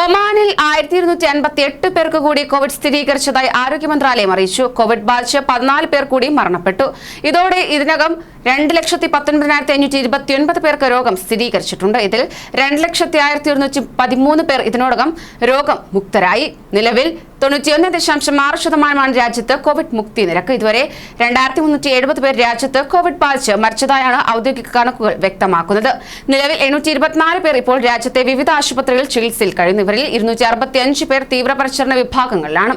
ഒമാനിൽ ആയിരത്തി ഇരുന്നൂറ്റി അൻപത്തി എട്ട് പേർക്ക് കൂടി കോവിഡ് സ്ഥിരീകരിച്ചതായി ആരോഗ്യ മന്ത്രാലയം അറിയിച്ചു. കോവിഡ് ബാധിച്ച് പതിനാല് പേർ കൂടി മരണപ്പെട്ടു. ഇതോടെ ഇതിനകം രണ്ട് ലക്ഷത്തി പത്തൊൻപതിനായിരത്തി അഞ്ഞൂറ്റി ഇരുപത്തിയൊൻപത് പേർക്ക് രോഗം സ്ഥിരീകരിച്ചിട്ടുണ്ട്. ഇതിൽ രണ്ട് ലക്ഷത്തി ആയിരത്തി ഒരുന്നൂറ്റി പതിമൂന്ന് പേർ ഇതിനോടകം രോഗം മുക്തരായി. നിലവിൽ തൊണ്ണൂറ്റിയൊന്ന് ദശാംശം ആറ് ശതമാനമാണ് രാജ്യത്ത് കോവിഡ് മുക്തി നിരക്ക്. ഇതുവരെ രണ്ടായിരത്തി മുന്നൂറ്റി എഴുപത് പേർ രാജ്യത്ത് കോവിഡ് ബാധിച്ച് മരിച്ചതായാണ് ഔദ്യോഗിക കണക്കുകൾ വ്യക്തമാക്കുന്നത്. നിലവിൽ എണ്ണൂറ്റി ഇരുപത്തിനാല് പേർ ഇപ്പോൾ രാജ്യത്തെ വിവിധ ആശുപത്രികളിൽ ചികിത്സയിൽ കഴിയുന്നു. ഇവരിൽ ഇരുന്നൂറ്റി അറുപത്തി അഞ്ച് പേർ തീവ്രപരിചരണ വിഭാഗങ്ങളിലാണ്.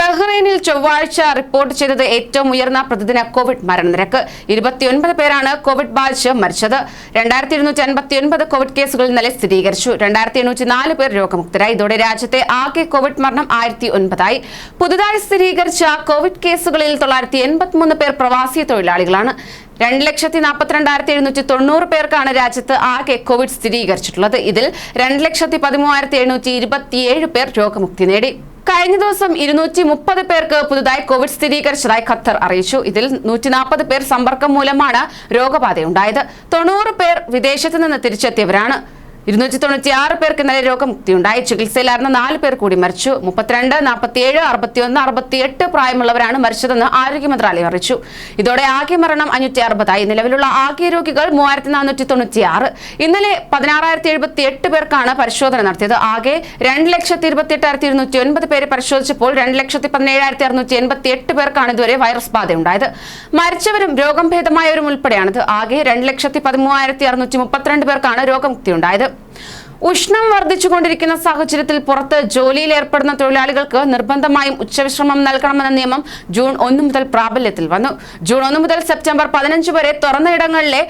ബഹ്റൈനിൽ ചൊവ്വാഴ്ച റിപ്പോർട്ട് ചെയ്തത് ഏറ്റവും ഉയർന്ന പ്രതിദിന കോവിഡ് മരണനിരക്ക്. ഇരുപത്തിയൊൻപത് പേരാണ് കോവിഡ് ബാധിച്ച് മരിച്ചത്. രണ്ടായിരത്തി ഇരുന്നൂറ്റി അൻപത്തിയൊൻപത് കോവിഡ് കേസുകൾ ഇന്നലെ സ്ഥിരീകരിച്ചു. രണ്ടായിരത്തി എണ്ണൂറ്റി നാല് പേർ രോഗമുക്തരായി. ഇതോടെ രാജ്യത്തെ ആകെ കോവിഡ് മരണം ആയിരത്തി ഒൻപതായി പുതുതായി സ്ഥിരീകരിച്ച കോവിഡ് കേസുകളിൽ തൊള്ളായിരത്തി എൺപത്തിമൂന്ന് പേർ പ്രവാസി തൊഴിലാളികളാണ്. രണ്ട് ലക്ഷത്തി നാൽപ്പത്തിരണ്ടായിരത്തി എഴുന്നൂറ്റി തൊണ്ണൂറ് പേർക്കാണ് രാജ്യത്ത് ആകെ കോവിഡ് സ്ഥിരീകരിച്ചിട്ടുള്ളത്. ഇതിൽ രണ്ട് ലക്ഷത്തി പതിമൂവായിരത്തി എഴുന്നൂറ്റി ഇരുപത്തിയേഴ് പേർ രോഗമുക്തി നേടി. കഴിഞ്ഞ ദിവസം ഇരുന്നൂറ്റി മുപ്പത് പേർക്ക് പുതുതായി കോവിഡ് സ്ഥിരീകരിച്ചതായി ഖത്തർ അറിയിച്ചു. ഇതിൽ നൂറ്റി നാൽപ്പത് പേർ സമ്പർക്കം മൂലമാണ് രോഗബാധയുണ്ടായത്. തൊണ്ണൂറ് പേർ വിദേശത്ത് നിന്ന് തിരിച്ചെത്തിയവരാണ്. ഇരുന്നൂറ്റി തൊണ്ണൂറ്റി ആറ് പേർക്ക് ഇന്നലെ രോഗമുക്തിയുണ്ടായി. ചികിത്സയിലായിരുന്ന നാല് പേർ കൂടി മരിച്ചു. മുപ്പത്തിരണ്ട് നാൽപ്പത്തിയേഴ് അറുപത്തിയൊന്ന് അറുപത്തിയെട്ട് പ്രായമുള്ളവരാണ് മരിച്ചതെന്ന് ആരോഗ്യ മന്ത്രാലയം അറിയിച്ചു. ഇതോടെ ആകെ മരണം അഞ്ഞൂറ്റി അറുപതായി നിലവിലുള്ള ആകെ രോഗികൾ മൂവായിരത്തി നാനൂറ്റി തൊണ്ണൂറ്റി ആറ് ഇന്നലെ പതിനാറായിരത്തി എഴുപത്തി എട്ട് പേർക്കാണ് പരിശോധന നടത്തിയത്. ആകെ രണ്ട് ലക്ഷത്തി ഇരുപത്തി എട്ടായിരത്തി ഇരുന്നൂറ്റി ഒൻപത് പേരെ പരിശോധിച്ചപ്പോൾ രണ്ട് ലക്ഷത്തി പതിനേഴായിരത്തി അറുന്നൂറ്റി എൺപത്തി എട്ട് പേർക്കാണ് ഇതുവരെ വൈറസ് ബാധയുണ്ടായത്. മരിച്ചവരും രോഗം ഭേദമായവരും ഉൾപ്പെടെയാണിത്. ആകെ രണ്ട് ലക്ഷത്തി പതിമൂവായിരത്തി അറുന്നൂറ്റി മുപ്പത്തിരണ്ട് പേർക്കാണ് രോഗമുക്തിയുണ്ടായത്. ഉഷ്ണം വർദ്ധിച്ചുകൊണ്ടിരിക്കുന്ന സാഹചര്യത്തിൽ പുറത്ത് ജോലിയിൽ ഏർപ്പെടുന്ന തൊഴിലാളികൾക്ക് നിർബന്ധമായും ഉച്ചവിശ്രമം നൽകണമെന്ന നിയമം ജൂൺ ഒന്ന് മുതൽ പ്രാബല്യത്തിൽ വന്നു. ജൂൺ ഒന്ന് മുതൽ സെപ്റ്റംബർ പതിനഞ്ച് വരെ തുറന്ന ഇടങ്ങളിലെ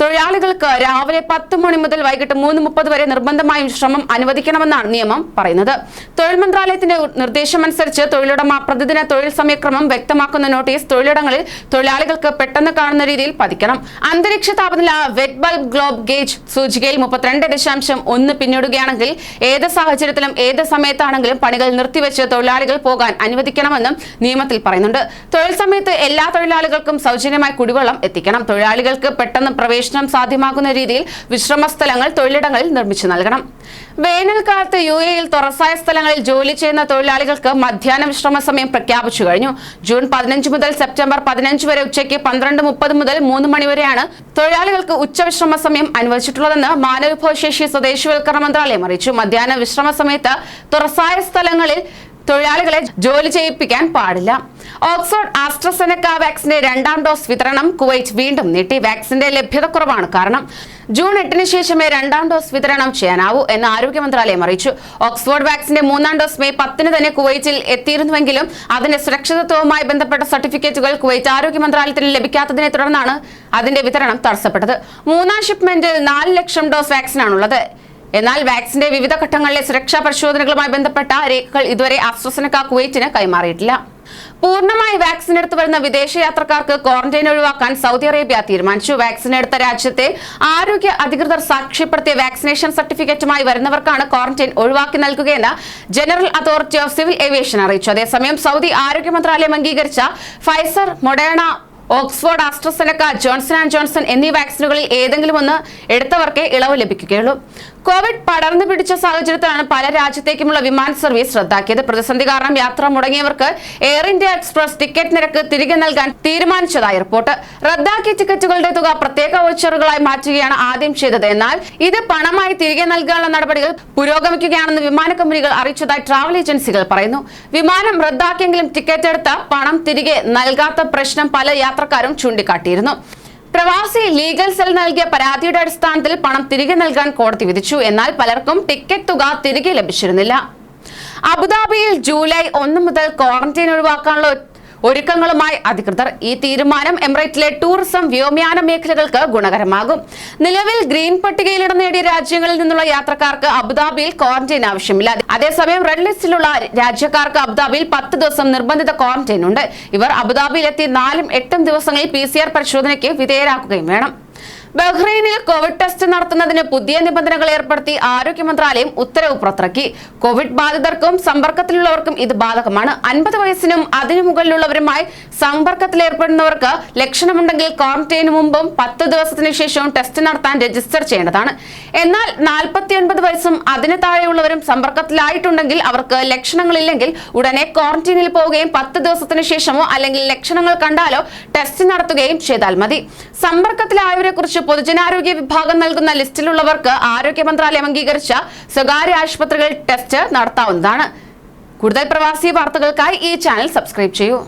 തൊഴിലാളികൾക്ക് രാവിലെ പത്ത് മണി മുതൽ വൈകിട്ട് മൂന്ന് മുപ്പത് വരെ നിർബന്ധമായും ശ്രമം അനുവദിക്കണമെന്നാണ് നിയമം പറയുന്നത്. തൊഴിൽ മന്ത്രാലയത്തിന്റെ നിർദ്ദേശമനുസരിച്ച് തൊഴിലുടമ പ്രതിദിന തൊഴിൽ സമയക്രമം വ്യക്തമാക്കുന്ന നോട്ടീസ് തൊഴിലിടങ്ങളിൽ തൊഴിലാളികൾക്ക് പെട്ടെന്ന് കാണുന്ന രീതിയിൽ പതിക്കണം. അന്തരീക്ഷ താപനില വെറ്റ് ബൾബ് ഗ്ലോബ് ഗേജ് സൂചികയിൽ മുപ്പത്തിരണ്ട് ദശാംശം ഒന്ന് പിന്നിടുകയാണെങ്കിൽ ഏത് സാഹചര്യത്തിലും ഏത് സമയത്താണെങ്കിലും പണികൾ നിർത്തിവെച്ച് തൊഴിലാളികൾ പോകാൻ അനുവദിക്കണമെന്നും നിയമത്തിൽ പറയുന്നുണ്ട്. തൊഴിൽ സമയത്ത് എല്ലാ തൊഴിലാളികൾക്കും സൗജന്യമായി കുടിവെള്ളം എത്തിക്കണം. തൊഴിലാളികൾക്ക് പെട്ടെന്ന് പ്രവേശനം സാധ്യമാകുന്ന രീതിയിൽ വിശ്രമ സ്ഥലങ്ങൾ തൊഴിലിടങ്ങളിൽ നിർമ്മിച്ചു നൽകണം. വേനൽക്കാലത്ത് യു എയിൽ തുറസായ സ്ഥലങ്ങളിൽ ജോലി ചെയ്യുന്ന തൊഴിലാളികൾക്ക് മധ്യാഹ്ന വിശ്രമ സമയം പ്രഖ്യാപിച്ചു കഴിഞ്ഞു. ജൂൺ പതിനഞ്ച് മുതൽ സെപ്റ്റംബർ പതിനഞ്ച് വരെ ഉച്ചയ്ക്ക് പന്ത്രണ്ട് മുപ്പത് മുതൽ മൂന്ന് മണിവരെയാണ് തൊഴിലാളികൾക്ക് ഉച്ചവിശ്രമ സമയം അനുവദിച്ചിട്ടുള്ളതെന്ന് മാനവവിഭവശേഷി സ്വദേശിവൽക്കരണ മന്ത്രാലയം അറിയിച്ചു. മധ്യാഹ്ന വിശ്രമ സമയത്ത് തുറസായ സ്ഥലങ്ങളിൽ തൊഴിലാളികളെ ജോലി ചെയ്യിപ്പിക്കാൻ പാടില്ല. ഓക്സ്ഫോർഡ് ആസ്ട്രസെനക്ക വാക്സിന്റെ രണ്ടാം ഡോസ് വിതരണം. കുവൈറ്റ് വീണ്ടും നീട്ടി. വാക്സിന്റെ ലഭ്യതക്കുറവാണ് കാരണം ജൂൺ എട്ടിന് ശേഷമേ രണ്ടാം ഡോസ് വിതരണം ചെയ്യാനാവൂ എന്ന് ആരോഗ്യ മന്ത്രാലയം അറിയിച്ചു. ഓക്സ്ഫോർഡ് വാക്സിന്റെ മൂന്നാം ഡോസ് മെയ് പത്തിന് തന്നെ കുവൈറ്റിൽ എത്തിയിരുന്നുവെങ്കിലും അതിന്റെ സുരക്ഷിതത്വവുമായി ബന്ധപ്പെട്ട സർട്ടിഫിക്കറ്റുകൾ കുവൈറ്റ് ആരോഗ്യ മന്ത്രാലയത്തിന് ലഭിക്കാത്തതിനെ തുടർന്നാണ് അതിന്റെ വിതരണം തടസ്സപ്പെട്ടത്. മൂന്നാം ഷിപ്മെന്റിൽ നാല് ലക്ഷം ഡോസ് വാക്സിനാണുള്ളത്. എന്നാൽ വാക്സിന്റെ വിവിധ ഘട്ടങ്ങളിലെ സുരക്ഷാ പരിശോധനകളുമായി ബന്ധപ്പെട്ട രേഖകൾ ഇതുവരെ ആസ്ട്രസെനക്ക കുവൈറ്റിന് കൈമാറിയിട്ടില്ല. പൂർണമായി വാക്സിൻ എടുത്തു വരുന്ന വിദേശ യാത്രക്കാർക്ക് ക്വാറന്റൈൻ ഒഴിവാക്കാൻ സൗദി അറേബ്യ തീരുമാനിച്ചു. വാക്സിൻ എടുത്ത രാജ്യത്തെ ആരോഗ്യ അധികൃതർ സാക്ഷ്യപ്പെടുത്തിയ വാക്സിനേഷൻ സർട്ടിഫിക്കറ്റുമായി വരുന്നവർക്കാണ് ക്വാറന്റൈൻ ഒഴിവാക്കി നൽകുകയെന്ന് General Authority of Civil Aviation അറിയിച്ചു. അതേസമയം സൗദി ആരോഗ്യ മന്ത്രാലയം അംഗീകരിച്ച Pfizer Moderna Oxford AstraZeneca Johnson and Johnson എന്നീ വാക്സിനുകളിൽ ഏതെങ്കിലും ഒന്ന് എടുത്തവർക്കേ ഇളവ് ലഭിക്കുകയുള്ളൂ. കോവിഡ് പടർന്നു പിടിച്ച സാഹചര്യത്തിലാണ് പല രാജ്യത്തേക്കുമുള്ള വിമാന സർവീസ് റദ്ദാക്കിയത്. പ്രതിസന്ധി കാരണം യാത്ര മുടങ്ങിയവർക്ക് എയർ ഇന്ത്യ എക്സ്പ്രസ് ടിക്കറ്റ് നിരക്ക് തിരികെ നൽകാൻ തീരുമാനിച്ചതായി റിപ്പോർട്ട്. റദ്ദാക്കിയ ടിക്കറ്റുകളുടെ തുക പ്രത്യേക വൗച്ചറുകളായി മാറ്റുകയാണ് ആദ്യം ചെയ്തത്. എന്നാൽ ഇത് പണമായി തിരികെ നൽകാനുള്ള നടപടികൾ പുരോഗമിക്കുകയാണെന്ന് വിമാന കമ്പനികൾ അറിയിച്ചതായി ട്രാവൽ ഏജൻസികൾ പറയുന്നു. വിമാനം റദ്ദാക്കിയെങ്കിലും ടിക്കറ്റ് എടുത്ത പണം തിരികെ നൽകാത്ത പ്രശ്നം പല യാത്രക്കാരും ചൂണ്ടിക്കാട്ടിയിരുന്നു. പ്രവാസി ലീഗൽ സെൽ നൽകിയ പരാതിയുടെ അടിസ്ഥാനത്തിൽ പണം തിരികെ നൽകാൻ കോടതി വിധിച്ചു. എന്നാൽ പലർക്കും ടിക്കറ്റ് തുക തിരികെ ലഭിച്ചിരുന്നില്ല. അബുദാബിയിൽ ജൂലൈ ഒന്ന് മുതൽ ക്വാറന്റൈൻ ഒഴിവാക്കാനുള്ള ഒരുക്കങ്ങളുമായി അധികൃതർ ഈ തീരുമാനം എമിറേറ്റിലെ ടൂറിസം വ്യോമയാന മേഖലകൾക്ക് ഗുണകരമാകും. നിലവിൽ ഗ്രീൻ പട്ടികയിൽ ഇടം നേടിയ രാജ്യങ്ങളിൽ നിന്നുള്ള യാത്രക്കാർക്ക് അബുദാബിയിൽ ക്വാറന്റൈൻ ആവശ്യമില്ല. അതേസമയം റെഡ് ലിസ്റ്റിലുള്ള രാജ്യക്കാർക്ക് അബുദാബിയിൽ പത്ത് ദിവസം നിർബന്ധിത ക്വാറന്റൈൻ ഉണ്ട്. ഇവർ അബുദാബിയിലെത്തി നാലും എട്ടും ദിവസങ്ങളിൽ പി പരിശോധനയ്ക്ക് വിധേയരാക്കുകയും വേണം. ബഹ്റൈനിൽ കോവിഡ് ടെസ്റ്റ് നടത്തുന്നതിന് പുതിയ നിബന്ധനകൾ ഏർപ്പെടുത്തി ആരോഗ്യ മന്ത്രാലയം ഉത്തരവ് പുറത്തിറക്കി. കോവിഡ് ബാധിതർക്കും സമ്പർക്കത്തിലുള്ളവർക്കും ഇത് ബാധകമാണ്. അൻപത് വയസ്സിനും അതിനു മുകളിലുള്ളവരുമായി സമ്പർക്കത്തിലേർപ്പെടുന്നവർക്ക് ലക്ഷണമുണ്ടെങ്കിൽ ക്വാറന്റൈന് മുമ്പും പത്ത് ദിവസത്തിന് ശേഷവും ടെസ്റ്റ് നടത്താൻ രജിസ്റ്റർ ചെയ്യേണ്ടതാണ്. എന്നാൽ നാൽപ്പത്തിയൊൻപത് വയസ്സും അതിന് താഴെയുള്ളവരും സമ്പർക്കത്തിലായിട്ടുണ്ടെങ്കിൽ അവർക്ക് ലക്ഷണങ്ങളില്ലെങ്കിൽ ഉടനെ ക്വാറന്റൈനിൽ പോവുകയും പത്ത് ദിവസത്തിന് ശേഷമോ അല്ലെങ്കിൽ ലക്ഷണങ്ങൾ കണ്ടാലോ ടെസ്റ്റ് നടത്തുകയും ചെയ്താൽ മതി. സമ്പർക്കത്തിലായവരെ കുറിച്ച് പൊതുജനാരോഗ്യ വിഭാഗം നൽകുന്ന ലിസ്റ്റിലുള്ളവർക്ക് ആരോഗ്യ മന്ത്രാലയം അംഗീകരിച്ച സ്വകാര്യ ആശുപത്രികളിൽ ടെസ്റ്റ് നടത്താവുന്നതാണ്. കൂടുതൽ പ്രവാസി വാർത്തകൾക്കായി ഈ ചാനൽ സബ്സ്ക്രൈബ് ചെയ്യൂ.